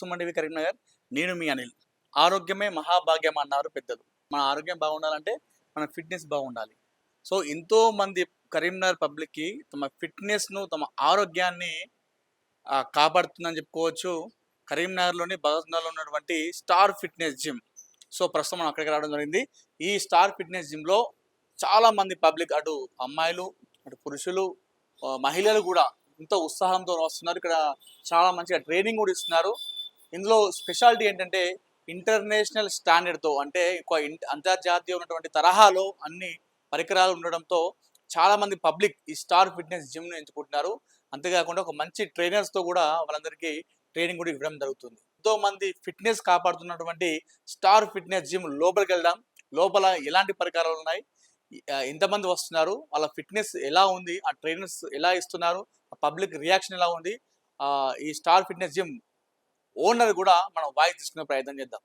Suman TV Karimnagar నేను మీ అనిల్. ఆరోగ్యమే మహాభాగ్యం అన్నారు పెద్దలు. మన ఆరోగ్యం బాగుండాలంటే మన ఫిట్నెస్ బాగుండాలి. సో ఎంతో మంది కరీంనగర్ పబ్లిక్కి తమ ఫిట్నెస్ను తమ ఆరోగ్యాన్ని కాపాడుతుందని చెప్పుకోవచ్చు. కరీంనగర్లోని భగత్నగర్లో ఉన్నటువంటి స్టార్ ఫిట్నెస్ జిమ్. సో ప్రస్తుతం మనం అక్కడికి రావడం జరిగింది. ఈ స్టార్ ఫిట్నెస్ జిమ్లో చాలా మంది పబ్లిక్ అటు అమ్మాయిలు అటు పురుషులు మహిళలు కూడా ఎంతో ఉత్సాహంతో వస్తున్నారు. ఇక్కడ చాలా మంచిగా ట్రైనింగ్ కూడా ఇస్తున్నారు. ఇందులో స్పెషాలిటీ ఏంటంటే ఇంటర్నేషనల్ స్టాండర్డ్తో అంటే ఎక్కువ అంతర్జాతీయ ఉన్నటువంటి తరహాలో అన్ని పరికరాలు ఉండడంతో చాలామంది పబ్లిక్ ఈ స్టార్ ఫిట్నెస్ జిమ్ను ఎంచుకుంటున్నారు. అంతేకాకుండా ఒక మంచి ట్రైనర్స్తో కూడా వాళ్ళందరికీ ట్రైనింగ్ కూడా ఇవ్వడం జరుగుతుంది. ఎంతో మంది ఫిట్నెస్ కాపాడుతున్నటువంటి స్టార్ ఫిట్నెస్ జిమ్ లోపలికి వెళ్దాం. లోపల ఎలాంటి పరికరాలు ఉన్నాయి? ఎంతమంది వస్తున్నారు? వాళ్ళ ఫిట్నెస్ ఎలా ఉంది? ఆ ట్రైనర్స్ ఎలా ఇస్తున్నారు? ఆ పబ్లిక్ రియాక్షన్ ఎలా ఉంది? ఈ స్టార్ ఫిట్నెస్ జిమ్ ఓనర్ కూడా మనం వాయిస్ తీసుకునే ప్రయత్నం చేద్దాం.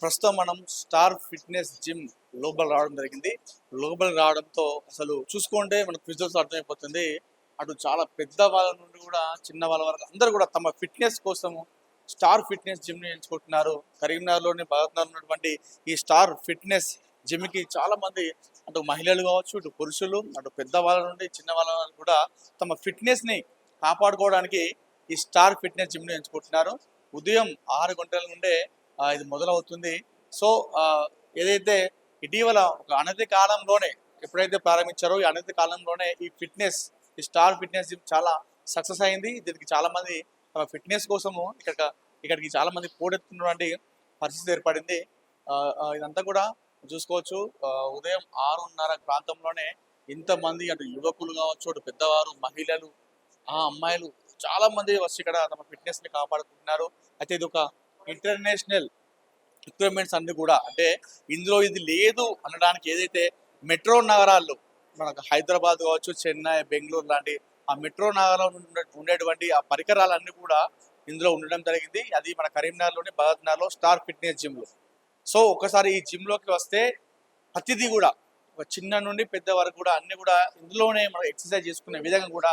ప్రస్తుతం మనం స్టార్ ఫిట్నెస్ జిమ్ లోపల రావడం జరిగింది. లోపల రావడంతో అసలు చూసుకుంటే మనకు విజువల్స్ అర్థమైపోతుంది. అటు చాలా పెద్ద వాళ్ళ నుండి కూడా చిన్న వాళ్ళ వరకు అందరూ కూడా తమ ఫిట్నెస్ కోసం స్టార్ ఫిట్నెస్ జిమ్ని ఎంచుకుంటున్నారు. కరీంనగర్లోని భగత్నగర్ ఉన్నటువంటి ఈ స్టార్ ఫిట్నెస్ జిమ్కి చాలా మంది అటు మహిళలు కావచ్చు ఇటు పురుషులు అటు పెద్ద వాళ్ళ నుండి చిన్న వాళ్ళ వరకు కూడా తమ ఫిట్నెస్ని కాపాడుకోవడానికి ఈ స్టార్ ఫిట్నెస్ జిమ్ని ఎంచుకుంటున్నారు. ఉదయం ఆరు గంటల నుండే ఇది మొదలవుతుంది. సో ఏదైతే ఇటీవల ఒక అనతి కాలంలోనే ఎప్పుడైతే ప్రారంభించారో ఈ అనతి కాలంలోనే ఈ ఫిట్నెస్ ఈ స్టార్ ఫిట్నెస్ జిమ్ చాలా సక్సెస్ అయింది. దీనికి చాలా మంది తమ ఫిట్నెస్ కోసము ఇక్కడ ఇక్కడికి చాలా మంది పోటెత్తున్నటువంటి పరిస్థితి ఏర్పడింది. ఆ, ఇదంతా కూడా చూసుకోవచ్చు. ఉదయం ఆరున్నర ప్రాంతంలోనే ఇంతమంది అటు యువకులు కావచ్చు అటు పెద్దవారు మహిళలు ఆ అమ్మాయిలు చాలా మంది వచ్చి ఇక్కడ తమ ఫిట్నెస్ని కాపాడుకుంటున్నారు. అయితే ఇది ఒక ఇంటర్నేషనల్ ఎక్విప్మెంట్స్ అన్ని కూడా అంటే ఇందులో ఇది లేదు అనడానికి ఏదైతే మెట్రో నగరాల్లో మనకు హైదరాబాద్ కావచ్చు చెన్నై బెంగళూరు లాంటి ఆ మెట్రో నగరంలో ఉండే- ఉండేటువంటి ఆ పరికరాలన్నీ కూడా ఇందులో ఉండడం జరిగింది. అది మన కరీంనగర్లోని భగత్ నగర్లో స్టార్ ఫిట్నెస్ జిమ్లో సో ఒకసారి ఈ జిమ్లోకి వస్తే ప్రతిదీ కూడా ఒక చిన్న నుండి పెద్ద వరకు కూడా అన్ని కూడా ఇందులోనే మనం ఎక్సర్సైజ్ చేసుకునే విధంగా కూడా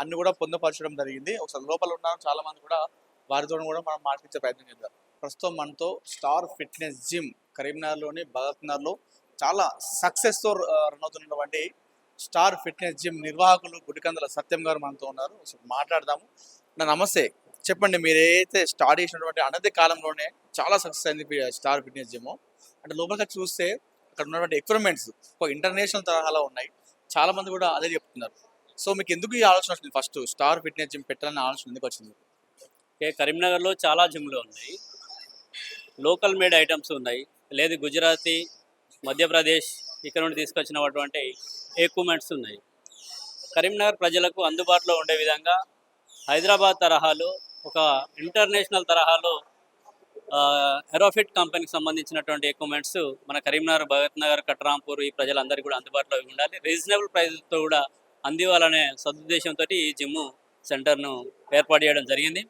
అన్ని కూడా పొందుపరచడం జరిగింది. ఒకసారి లోపల ఉన్నారు చాలా మంది కూడా వారితో కూడా మనం మాట్లాడించే ప్రయత్నం చేద్దాం. ప్రస్తుతం మనతో స్టార్ ఫిట్నెస్ జిమ్ కరీంనగర్లోని భగత్ నగర్లో చాలా సక్సెస్తో రన్ అవుతున్నటువంటి స్టార్ ఫిట్నెస్ జిమ్ నిర్వాహకులు గుడికందల సత్యం గారు మనతో ఉన్నారు. మాట్లాడదాము. నా నమస్తే. చెప్పండి మీరు స్టార్ట్ చేసినటువంటి అనతి కాలంలోనే చాలా సక్సెస్ అయింది స్టార్ ఫిట్నెస్ జిమ్. అంటే లోపలికి చూస్తే అక్కడ ఉన్నటువంటి ఎక్విప్మెంట్స్ ఒక ఇంటర్నేషనల్ తరహాలో ఉన్నాయి. చాలా మంది కూడా అదే చెప్తున్నారు. సో మీకు ఎందుకు ఈ ఆలోచన వచ్చింది? ఫస్ట్ స్టార్ ఫిట్నెస్ జిమ్ పెట్టాలనే ఆలోచన ఎందుకు వచ్చింది? ఓకే కరీంనగర్లో చాలా జిమ్లు ఉన్నాయి. లోకల్ మేడ్ ఐటమ్స్ ఉన్నాయి. లేదు గుజరాతీ మధ్యప్రదేశ్ ఇక్కడ నుండి తీసుకొచ్చినటువంటి ఎక్విప్మెంట్స్ ఉన్నాయి. కరీంనగర్ ప్రజలకు అందుబాటులో ఉండే విధంగా హైదరాబాద్ తరహాలో ఒక ఇంటర్నేషనల్ తరహాలో ఎరోఫిట్ కంపెనీకి సంబంధించినటువంటి ఎక్విప్మెంట్స్ మన కరీంనగర్ భగత్ నగర్ కట్రాంపూర్ ఈ ప్రజలందరికీ కూడా అందుబాటులో ఉండాలి. రీజనబుల్ ప్రైస్తో కూడా అందివ్వాలనే సదుద్దేశంతో ఈ జిమ్ సెంటర్ను ఏర్పాటు చేయడం జరిగింది.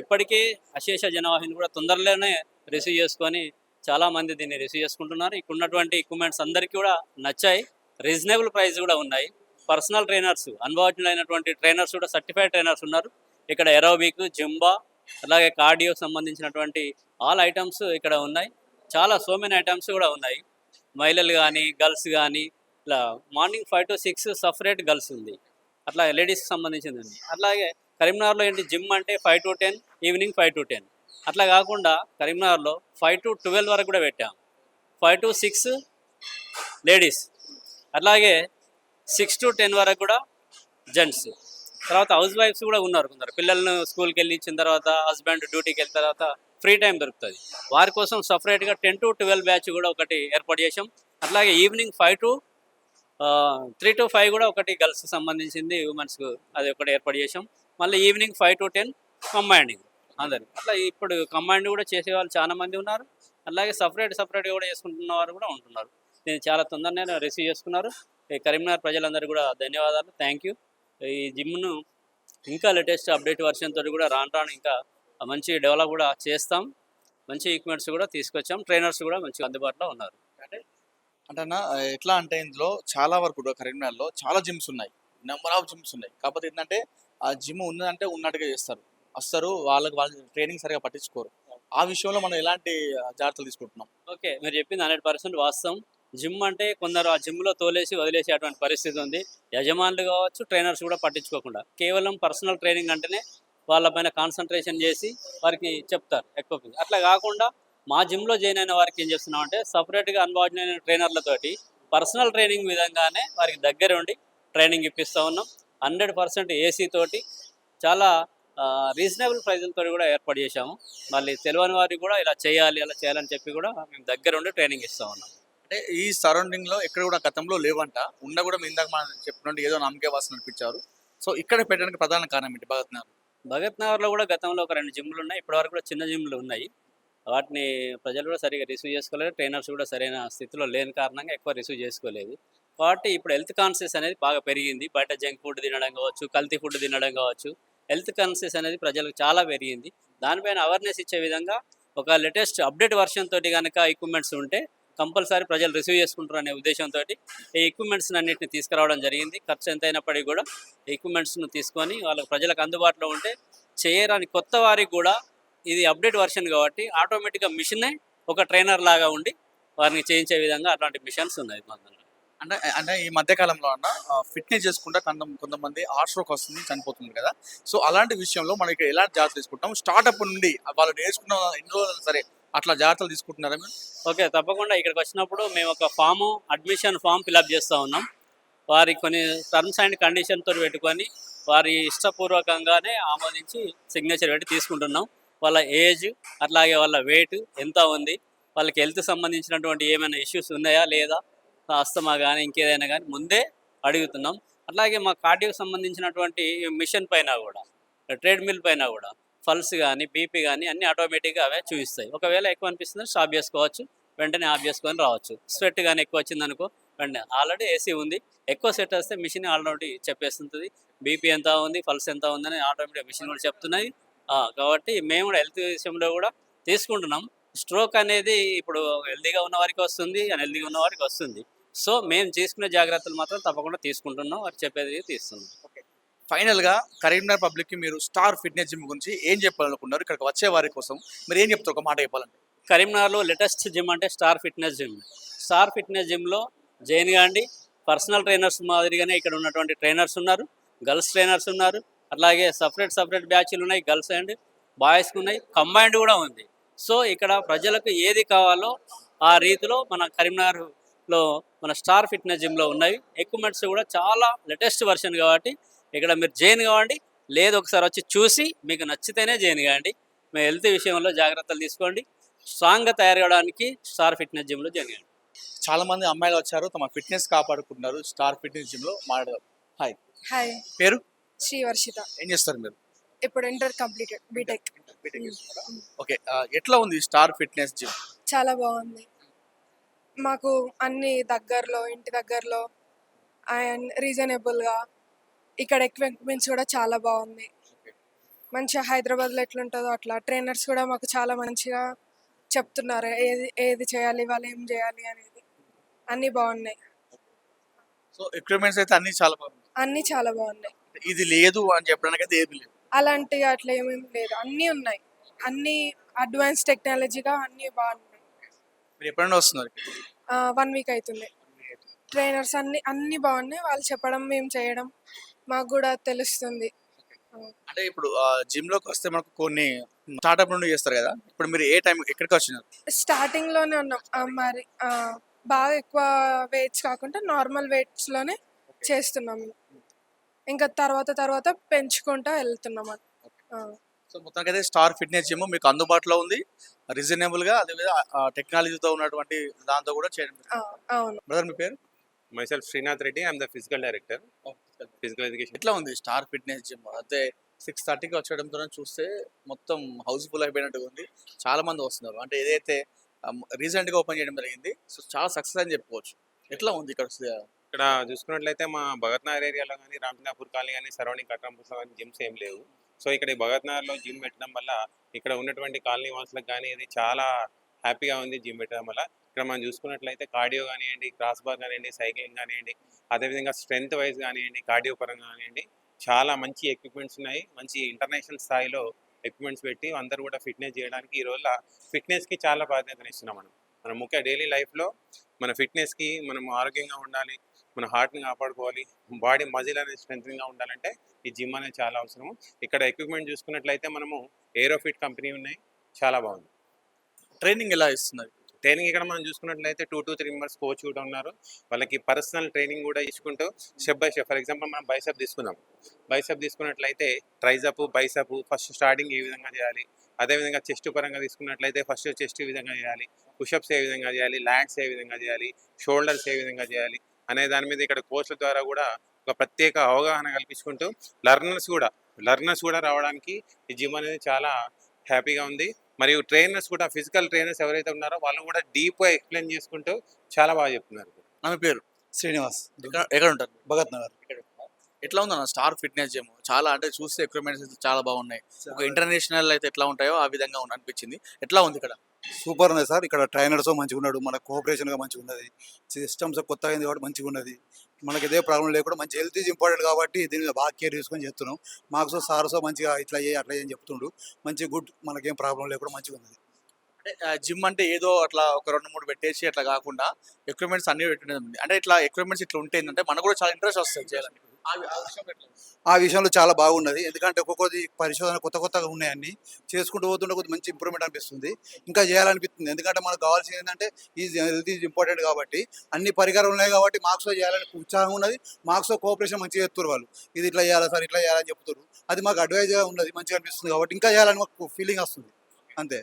ఇప్పటికీ అశేష జనవాహిని కూడా తొందరలోనే రిసీవ్ చేసుకొని చాలామంది దీన్ని రిసీవ్ చేసుకుంటున్నారు. ఇక్కడ ఉన్నటువంటి ఎక్విప్మెంట్స్ అందరికీ కూడా నచ్చాయి. రీజనబుల్ ప్రైస్ కూడా ఉన్నాయి. పర్సనల్ ట్రైనర్స్ అనుభవజ్ఞులైనటువంటి ట్రైనర్స్ కూడా సర్టిఫైడ్ ట్రైనర్స్ ఉన్నారు. ఇక్కడ ఎరోబిక్ జింబా అలాగే కార్డియో సంబంధించినటువంటి ఆల్ ఐటమ్స్ ఇక్కడ ఉన్నాయి. చాలా సో మెనీ ఐటమ్స్ కూడా ఉన్నాయి. మహిళలు కానీ గర్ల్స్ కానీ ఇట్లా morning five to six separate girls ఉంది. అట్లా లేడీస్కి సంబంధించింది ఉంది. అట్లాగే కరీంనగర్లో ఏంటి? జిమ్ అంటే five to ten evening five to ten అట్లా కాకుండా కరీంనగర్లో ఫైవ్ టు ట్వెల్వ్ వరకు కూడా పెట్టాం. ఫైవ్ టు సిక్స్ లేడీస్ అట్లాగే సిక్స్ టు టెన్ వరకు కూడా జెంట్స్ తర్వాత హౌస్ వైఫ్స్ కూడా ఉన్నారు కొందరు. పిల్లలను స్కూల్కి వెళ్ళించిన తర్వాత హస్బెండ్ డ్యూటీకి వెళ్ళిన తర్వాత ఫ్రీ టైం దొరుకుతుంది. వారి కోసం సపరేట్గా టెన్ టు ట్వెల్వ్ బ్యాచ్ కూడా ఒకటి ఏర్పాటు చేసాం అట్లాగే evening five to three to five కూడా ఒకటి గర్ల్స్కి సంబంధించింది ఉమెన్స్కు అది ఒకటి ఏర్పాటు చేసాం మళ్ళీ evening five to ten combining. అందరు అట్లా ఇప్పుడు కంబైండ్ కూడా చేసే వాళ్ళు చాలా మంది ఉన్నారు. అలాగే సపరేట్ సపరేట్గా కూడా చేసుకుంటున్న వారు కూడా ఉంటున్నారు. దీన్ని చాలా తొందరనే రిసీవ్ చేసుకున్నారు. ఈ కరీంనగర్ ప్రజలందరూ కూడా ధన్యవాదాలు. థ్యాంక్ యూ ఈ జిమ్ను ఇంకా లేటెస్ట్ అప్డేట్ వర్షన్ తోటి కూడా రాను రాను ఇంకా మంచి డెవలప్ కూడా చేస్తాం. మంచి ఈక్విప్మెంట్స్ కూడా తీసుకొచ్చాం. ట్రైనర్స్ కూడా మంచిగా అందుబాటులో ఉన్నారు. అంటే ఎట్లా అంటే ఇందులో చాలా వరకు కరీంనగర్లో చాలా జిమ్స్ ఉన్నాయి. నెంబర్ ఆఫ్ జిమ్స్ ఉన్నాయి. కాకపోతే ఏంటంటే ఆ జిమ్ ఉన్నదంటే ఉన్నట్టుగా చేస్తారు. వస్తారు వాళ్ళకి వాళ్ళు ట్రైనింగ్ సరిగా పట్టించుకోరు. ఆ విషయంలో మనం ఎలాంటి జాగ్రత్తలు తీసుకుంటున్నాం? ఓకే మీరు చెప్పింది హండ్రెడ్ పర్సెంట్ వాస్తవం. జిమ్ అంటే కొందరు ఆ జిమ్లో తోలేసి వదిలేసేటువంటి పరిస్థితి ఉంది. యజమానులు కావచ్చు ట్రైనర్స్ కూడా పట్టించుకోకుండా. కేవలం పర్సనల్ ట్రైనింగ్ అంటేనే వాళ్ళపైన కాన్సన్ట్రేషన్ చేసి వారికి చెప్తారు ఎక్కువ అట్లా కాకుండా మా జిమ్లో జాయిన్ అయిన వారికి ఏం చేస్తున్నామంటే సపరేట్గా అన్వాయిడ్ అయిన ట్రైనర్లతోటి పర్సనల్ ట్రైనింగ్ విధంగానే వారికి దగ్గర ఉండి ట్రైనింగ్ ఇప్పిస్తూ ఉన్నాం. హండ్రెడ్ పర్సెంట్ ఏసీ తోటి చాలా రీజనబుల్ ప్రైజులతో కూడా ఏర్పాటు చేశాము. మళ్ళీ తెలియని వారికి కూడా ఇలా చేయాలి అలా చేయాలని చెప్పి కూడా మేము దగ్గర ఉండి ట్రైనింగ్ ఇస్తూ ఉన్నాం. అంటే ఈ సరౌండింగ్లో ఎక్కడ కూడా గతంలో లేవంట. ఉన్న కూడా మీ ఇందాక మనం చెప్పినట్టు ఏదో నమ్మకే వాసన అనిపించారు. సో ఇక్కడ పెట్టడానికి ప్రధాన కారణం ఏంటి భగత్ నగర్? భగత్ నగర్లో కూడా గతంలో ఒక రెండు జిమ్లు ఉన్నాయి. ఇప్పటివరకు కూడా చిన్న జిమ్లు ఉన్నాయి. వాటిని ప్రజలు కూడా సరిగా రిసీవ్ చేసుకోలేదు. ట్రైనర్స్ కూడా సరైన స్థితిలో లేని కారణంగా ఎక్కువ రిసీవ్ చేసుకోలేదు. కాబట్టి ఇప్పుడు హెల్త్ కాన్షియస్ అనేది బాగా పెరిగింది. బయట జంక్ ఫుడ్ తినడం కావచ్చు కల్తీ ఫుడ్ తినడం కావచ్చు హెల్త్ కాన్షియస్ అనేది ప్రజలకు చాలా పెరిగింది. దానిపైన అవేర్నెస్ ఇచ్చే విధంగా ఒక లేటెస్ట్ అప్డేట్ వర్షన్ తోటి కనుక ఎక్విప్మెంట్స్ ఉంటే కంపల్సరీ ప్రజలు రిసీవ్ చేసుకుంటారు అనే ఉద్దేశంతో ఈ ఎక్విప్మెంట్స్ అన్నింటిని తీసుకురావడం జరిగింది. ఖర్చు ఎంత అయినప్పటికీ కూడా ఎక్విప్మెంట్స్ను తీసుకొని వాళ్ళకి ప్రజలకు అందుబాటులో ఉంటే చేయరాని కొత్త వారికి కూడా ఇది అప్డేట్ వర్షన్ కాబట్టి ఆటోమేటిక్గా మిషనే ఒక ట్రైనర్ లాగా ఉండి వారిని చేయించే విధంగా అట్లాంటి మిషన్స్ ఉన్నాయి. మన అంటే అంటే ఈ మధ్య కాలంలో అన్న ఫిట్నెస్ చేసుకుంటా కొంత కొంతమంది హార్ట్ స్ట్రోక్ వస్తుంది చనిపోతుంది కదా. సో అలాంటి విషయంలో మనం ఇక్కడ ఎలాంటి జాగ్రత్తలు తీసుకుంటాం? స్టార్ట్అప్ నుండి వాళ్ళు నేర్చుకున్న ఎన్ని రోజులు సరే అట్లా జాగ్రత్తలు తీసుకుంటున్నారా మీరు? ఓకే తప్పకుండా. ఇక్కడికి వచ్చినప్పుడు మేము ఒక ఫాము అడ్మిషన్ ఫామ్ ఫిలప్ చేస్తూ ఉన్నాం. వారి కొన్ని టర్మ్స్ అండ్ కండిషన్తో పెట్టుకొని వారి ఇష్టపూర్వకంగానే ఆమోదించి సిగ్నేచర్ పెట్టి తీసుకుంటున్నాం. వాళ్ళ ఏజ్ అట్లాగే వాళ్ళ వెయిట్ ఎంత ఉంది వాళ్ళకి హెల్త్ సంబంధించినటువంటి ఏమైనా ఇష్యూస్ ఉన్నాయా లేదా? అస్తమా కానీ ఇంకేదైనా కానీ ముందే అడుగుతున్నాం. అట్లాగే మా కార్డియోకి సంబంధించినటువంటి మిషన్ పైన కూడా ట్రేడ్ మిల్ పైన కూడా ఫల్స్ కానీ బీపీ కానీ అన్ని ఆటోమేటిక్గా అవే చూపిస్తాయి. ఒకవేళ ఎక్కువ అనిపిస్తుంది స్టాప్ చేసుకోవచ్చు వెంటనే ఆఫ్ చేసుకొని రావచ్చు. స్వెట్ కానీ ఎక్కువ వచ్చింది అనుకో వెంటనే ఆల్రెడీ ఏసీ ఉంది. ఎక్కువ సెట్ వస్తే మిషన్ ఆల్రెడీ చెప్పేస్తుంటుంది. బీపీ ఎంత ఉంది పల్స్ ఎంత ఉందని ఆటోమేటిక్ మిషన్ కూడా చెప్తున్నాయి. కాబట్టి మేము కూడా హెల్త్ విషయంలో కూడా తీసుకుంటున్నాం. స్ట్రోక్ అనేది ఇప్పుడు హెల్దీగా ఉన్న వారికి వస్తుంది అన్హెల్దీగా ఉన్న వారికి వస్తుంది. సో మేము తీసుకునే జాగ్రత్తలు మాత్రం తప్పకుండా తీసుకుంటున్నాం. వారు చెప్పేది తీస్తున్నాం. ఫైనల్గా కరీంనగర్ పబ్లిక్కి మీరు స్టార్ ఫిట్నెస్ జిమ్ గురించి ఏం చెప్పాలనుకున్నారు? ఇక్కడికి వచ్చే వారి కోసం మీరు ఏం చెప్తారు? ఒక మాట చెప్పాలంటే. కరీంనగర్లో లేటెస్ట్ జిమ్ అంటే star fitness gym. Star fitness జిమ్లో జైన్ కాండి పర్సనల్ ట్రైనర్స్ మాదిరిగానే ఇక్కడ ఉన్నటువంటి ట్రైనర్స్ ఉన్నారు. గర్ల్స్ ట్రైనర్స్ ఉన్నారు. అట్లాగే సపరేట్ సపరేట్ బ్యాచ్లు ఉన్నాయి. గర్ల్స్ అండ్ బాయ్స్కి ఉన్నాయి. కంబైన్డ్ కూడా ఉంది. సో ఇక్కడ ప్రజలకు ఏది కావాలో ఆ రీతిలో మన కరీంనగర్లో మన స్టార్ ఫిట్నెస్ జిమ్లో ఉన్నాయి. ఎక్విప్మెంట్స్ కూడా చాలా లేటెస్ట్ వర్షన్ కాబట్టి ఇక్కడ మీరు జైన్ కావండి. లేదు ఒకసారి వచ్చి చూసి మీకు నచ్చితేనే జైన్ కావండి మీ హెల్త్ విషయంలో జాగ్రత్తలు తీసుకోండి. స్ట్రాంగ్గా తయారు కావడానికి స్టార్ ఫిట్నెస్ జిమ్లో జాయిన్ కాండి చాలా మంది అమ్మాయిలు వచ్చారు తమ ఫిట్నెస్ కాపాడుకుంటున్నారు స్టార్ ఫిట్నెస్ జిమ్లో మాట్లాడదాం. హాయ్ హాయ్ పేరు? శ్రీ వర్షిత. ఏం చేస్తారు మీరు? ఇప్పుడు ఇంటర్ కంప్లీటెడ్ బీటెక్ ఓకే ఎట్లా ఉంది స్టార్ ఫిట్నెస్ జిమ్? చాలా బాగుంది. మాకు అన్ని దగ్గరలో ఇంటి దగ్గరలో అండ్ రీజనబుల్గా ఇక్కడ ఎక్విప్మెంట్స్ కూడా చాలా బాగుంది. మంచిగా హైదరాబాద్లో ఎట్లుంటుందో అట్లా. ట్రైనర్స్ కూడా మాకు చాలా మంచిగా చెప్తున్నారు. ఏది ఏది చేయాలి వాళ్ళు ఏం చేయాలి అనేది. అన్నీ బాగున్నాయి. సో ఎక్విప్మెంట్స్ అయితే అన్ని చాలా బాగుంది అన్నీ చాలా బాగున్నాయి. ఇది లేదు అని చెప్పడానికి అయితే ఏది లేదు. అలాంటి అట్లా ఏమేమి లేదు. అన్నీ ఉన్నాయి. అన్నీ అడ్వాన్స్ టెక్నాలజీగా అన్నీ బాగున్నాయి. మీరు ఎప్పుడైనా వస్తున్నారు వన్ వీక్ అవుతుంది. ట్రైనర్స్ అన్ని అన్ని బాగున్నాయి. వాళ్ళు చెప్పడం మేము చేయడం మాకు కూడా తెలుస్తుంది. అంటే ఇప్పుడు జిమ్లోకి వస్తే మనకు కొన్ని స్టార్ట్అప్ నుండి చేస్తారు కదా? ఇప్పుడు మీరు ఏ టైం ఎక్కడికి వచ్చినారు? స్టార్టింగ్లోనే ఉన్నాం. మరి బాగా ఎక్కువ వెయిట్స్ కాకుండా నార్మల్ వెయిట్స్లోనే చేస్తున్నాము ఇంకా తర్వాత తర్వాత పెంచుకుంటా వెళ్తున్నాం. సో మొత్తానికి అయితే స్టార్ ఫిట్నెస్ జిమ్ మీకు అందుబాటులో ఉంది. రీజనబుల్గా అదేవిధంగా టెక్నాలజీతో ఉన్నటువంటి దాంతో కూడా చేయడం అవును. బ్రదర్ మీ పేరు? Myself Srinath Reddy i'm the physical director. Physical education. ఎట్లా ఉంది స్టార్ ఫిట్నెస్ జిమ్? అయితే సిక్స్ థర్టీకి వచ్చడంతో చూస్తే మొత్తం హౌస్ఫుల్ అయిపోయినట్టుగా ఉంది. చాలా మంది వస్తున్నారు. అంటే ఏదైతే రీసెంట్గా ఓపెన్ చేయడం జరిగింది సో చాలా సక్సెస్ అని చెప్పుకోవచ్చు. ఎట్లా ఉంది ఇక్కడ ఇక్కడ చూసుకున్నట్లయితే మా భగత్ నగర్ ఏరియాలో కానీ రామచంద్రపూర్ కాలనీ కానీ సరౌండింగ్ కట్రంపూర్ కానీ జిమ్స్ ఏం లేవు. సో ఇక్కడ ఈ భగత్ నగర్లో జిమ్ పెట్టడం వల్ల ఇక్కడ ఉన్నటువంటి కాలనీ వాసులకు కానీ ఇది చాలా హ్యాపీగా ఉంది జిమ్ పెట్టడం వల్ల. ఇక్కడ మనం చూసుకున్నట్లయితే కార్డియో కానివ్వండి క్రాస్ బార్ కానివ్వండి సైక్లింగ్ కానివ్వండి అదేవిధంగా స్ట్రెంత్ వైజ్ కానివ్వండి కార్డియో పరంగా కానివ్వండి చాలా మంచి ఎక్విప్మెంట్స్ ఉన్నాయి. మంచి ఇంటర్నేషనల్ స్థాయిలో ఎక్విప్మెంట్స్ పెట్టి అందరూ కూడా ఫిట్నెస్ చేయడానికి ఈ రోజుల ఫిట్నెస్కి చాలా ప్రాధాన్యత ఇస్తున్నాం మనం. మన ముఖ్య డైలీ లైఫ్లో మన ఫిట్నెస్కి మనం ఆరోగ్యంగా ఉండాలి. మన హార్ట్ని కాపాడుకోవాలి. బాడీ మజిల్ అనేది స్ట్రెంగ్గా ఉండాలంటే ఈ జిమ్ అనేది చాలా అవసరం ఇక్కడ ఎక్విప్మెంట్ చూసుకున్నట్లయితే మనము ఏరోఫిట్ కంపెనీ ఉన్నాయి. చాలా బాగుంది. ట్రైనింగ్ ఎలా ఇస్తున్నారు? ట్రైనింగ్ ఇక్కడ మనం చూసుకున్నట్లయితే two to three members coach కూడా ఉన్నారు. వాళ్ళకి పర్సనల్ ట్రైనింగ్ కూడా ఇచ్చుకుంటూ step by step for example మనం బైసప్ తీసుకుందాం. బైసప్ తీసుకున్నట్లయితే ట్రైజప్ బైసప్ ఫస్ట్ స్టార్టింగ్ ఏ విధంగా చేయాలి? అదేవిధంగా చెస్ట్ పరంగా తీసుకున్నట్లయితే ఫస్ట్ చెస్ట్ ఏ విధంగా చేయాలి? పుషప్స్ ఏ విధంగా చేయాలి? ల్యాండ్స్ ఏ విధంగా చేయాలి? షోల్డర్స్ ఏ విధంగా చేయాలి? అనే దాని మీద ఇక్కడ కోచ్ల ద్వారా కూడా ఒక ప్రత్యేక అవగాహన కల్పించుకుంటూ లర్నర్స్ కూడా లర్నర్స్ కూడా రావడానికి ఈ జిమ్ అనేది చాలా హ్యాపీగా ఉంది. మరియు ట్రైనర్స్ కూడా ఫిజికల్ ట్రైనర్స్ ఎవరైతే ఉన్నారో వాళ్ళు కూడా డీప్గా ఎక్స్ప్లెయిన్ చేసుకుంటూ చాలా బాగా చెప్తున్నారు. ఆమె పేరు శ్రీనివాస్. ఎక్కడ ఉంటారు? భగత్ నగర్. ఎట్లా ఉందన్న స్టార్ ఫిట్నెస్ జిమ్? చాలా అంటే చూస్తే ఎక్విప్మెంట్స్ అయితే చాలా బాగున్నాయి. ఒక ఇంటర్నేషనల్ అయితే ఎట్లా ఉంటాయో ఆ విధంగా ఉన్న అనిపించింది ఎట్లా ఉంది ఇక్కడ? సూపర్ ఉన్నది సార్. ఇక్కడ ట్రైనర్స్ మంచిగా ఉన్నాడు మన కోఆపరేషన్గా మంచిగా ఉన్నది సిస్టమ్స్ కొత్త అయింది కాబట్టి మంచిగా ఉన్నది మనకి ఇదే ప్రాబ్లం లేకుండా మంచి హెల్త్ ఈజ్ ఇంపార్టెంట్ కాబట్టి దీన్ని బాగా కేర్ తీసుకొని చేస్తున్నాం. మాకు సో సార్ సో మంచిగా ఇట్లా చేయి అట్లా చేయి అని చెప్తుండు. మంచి గుడ్ మనకేం ప్రాబ్లం లేకుండా మంచిగా ఉన్నది అంటే జిమ్ అంటే ఏదో అట్లా ఒక రెండు మూడు పెట్టేసి అట్లా కాకుండా ఎక్విప్మెంట్స్ అన్ని పెట్టినది అంటే ఇట్లా ఎక్విప్మెంట్స్ ఇట్లా ఉంటే ఏంటంటే మనకు కూడా చాలా ఇంట్రెస్ట్ వస్తుంది చేయాలని ఆ విషయంలో చాలా బాగున్నది. ఎందుకంటే ఒక్కొక్కది పరిశోధన కొత్త కొత్తగా ఉన్నాయన్ని. చేసుకుంటూ పోతుంటే కొద్ది మంచి ఇంప్రూవ్మెంట్ అనిపిస్తుంది. ఇంకా చేయాలనిపిస్తుంది. ఎందుకంటే మనకు కావాల్సింది ఏంటంటే ఈ హెల్త్ ఈజ్ ఇంపార్టెంట్ కాబట్టి అన్ని పరికరాలు ఉన్నాయి కాబట్టి మార్క్స్ చేయాలని ఉత్సాహం ఉన్నది. మార్క్స్ కోఆపరేషన్ మంచిగా చేస్తారు వాళ్ళు. ఇది ఇట్లా చేయాలి సార్ ఇట్లా చేయాలని చెప్తారు. అది మాకు అడ్వైజ్గా ఉన్నది మంచిగా అనిపిస్తుంది కాబట్టి ఇంకా చేయాలని మాకు ఫీలింగ్ వస్తుంది. అంతే.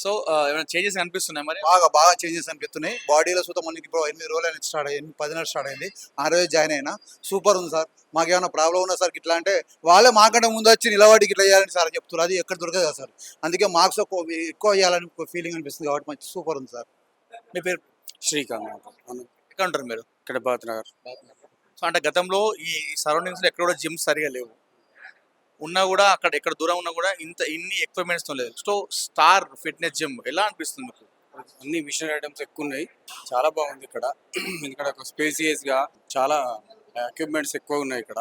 సో ఏమైనా చేంజెస్ కనిపిస్తున్నాయి మరి? బాగా బాగా చేంజెస్ అనిపిస్తున్నాయి బాడీలో సుతం మనకి ఇప్పుడు ఎనిమిది రోజులు అనేది స్టార్ట్ అయ్యింది పది నెలలు స్టార్ట్ అయింది ఆ రోజు జాయిన్ అయినా. సూపర్ ఉంది సార్. మాకు ఏమైనా ప్రాబ్లం ఉన్నా సార్ ఇట్లా అంటే వాళ్ళే మాకంటే ముందు వచ్చి నిలబడి ఇట్లా చేయాలని సార్ చెప్తారు అది ఎక్కడ దొరకదు కదా సార్. అందుకే మార్క్స్ ఎక్కువ చేయాలని ఫీలింగ్ అనిపిస్తుంది కాబట్టి మంచి సూపర్ ఉంది సార్. మీ పేరు? శ్రీకాంత్ ఎక్కడ ఉంటారు మీరు? ఇక్కడ బాత్ నగర్. సో అంటే గతంలో ఈ సరౌండింగ్స్లో ఎక్కడ కూడా జిమ్ సరిగా లేవు. ఉన్నా కూడా అక్కడ ఎక్కడ దూరం ఉన్నా కూడా ఇంత ఇన్ని ఎక్విప్మెంట్స్తో లేదు. సో స్టార్ ఫిట్నెస్ జిమ్ ఎలా అనిపిస్తుంది మీకు? అన్ని మిషన్ ఐటమ్స్ ఎక్కువ ఉన్నాయి. చాలా బాగుంది ఇక్కడ. ఇక్కడ ఒక స్పేసియస్గా చాలా ఎక్విప్మెంట్స్ ఎక్కువ ఉన్నాయి ఇక్కడ.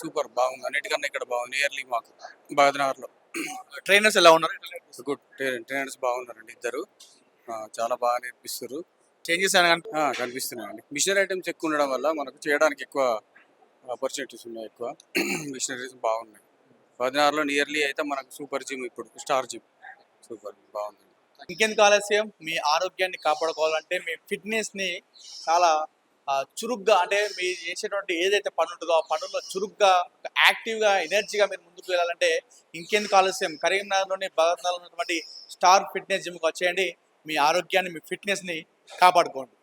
సూపర్ బాగుంది. అన్నిటికన్నా ఇక్కడ బాగుంది. నియర్లీ మాకు లో ట్రైనర్స్ ఎలా ఉన్నారు? గుడ్ ట్రైనర్స్ బాగున్నారండి ఇద్దరు. చాలా బాగా నేర్పిస్తారు చేంజెస్ కనిపిస్తున్నాయండి. మిషన్ ఐటమ్స్ ఎక్కువ ఉండడం వల్ల మనకు చేయడానికి ఎక్కువ ఆపర్చునిటీస్ ఉన్నాయి ఎక్కువ. మిషనరీస్ బాగున్నాయి. పదినారులో నియర్లీ అయితే మనకు సూపర్ జిమ్ ఇప్పుడు స్టార్ జిమ్ సూపర్ బాగుంది. ఇంకెందుకు ఆలస్యం? మీ ఆరోగ్యాన్ని కాపాడుకోవాలంటే మీ ఫిట్నెస్ని చాలా చురుగ్గా అంటే మీరు చేసేటువంటి ఏదైతే పని ఉంటుందో ఆ పనుల్లో చురుగ్గా యాక్టివ్గా ఎనర్జీగా మీరు ముందుకు వెళ్ళాలంటే ఇంకెందుకు ఆలస్యం? కరీంనగర్లోని భగత్నగర్లో ఉన్నటువంటి స్టార్ ఫిట్నెస్ జిమ్కి వచ్చేయండి. మీ ఆరోగ్యాన్ని మీ ఫిట్నెస్ని కాపాడుకోండి.